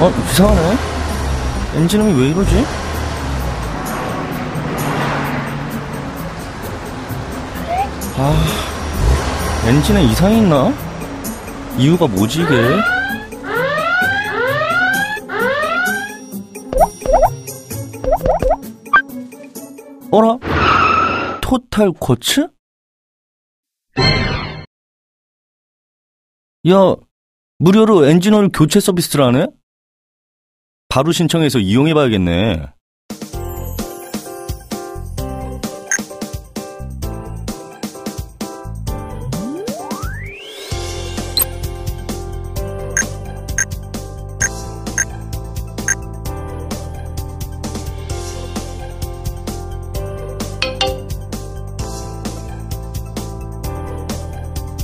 어, 이상하네. 엔진음이 왜 이러지? 아, 엔진에 이상이 있나? 이유가 뭐지, 이게? 어라? 토탈 코츠? 야, 무료로 엔진오일 교체 서비스를 하네? 바로 신청해서 이용해봐야겠네.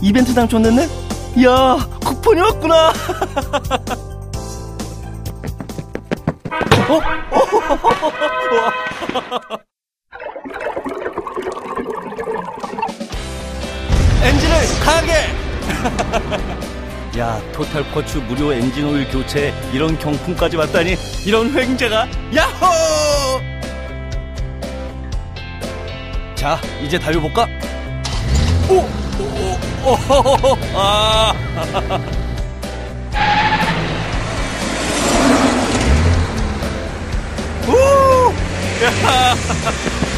이벤트 당첨됐네? 야, 쿠폰이 왔구나! 어? 엔진을 강하게! 야, 토탈 쿼츠 무료 엔진 오일 교체 이런 경품까지 왔다니 이런 횡재가 야호! 자, 이제 달려볼까? 오! 오! 오! 오! 아! 우! 야!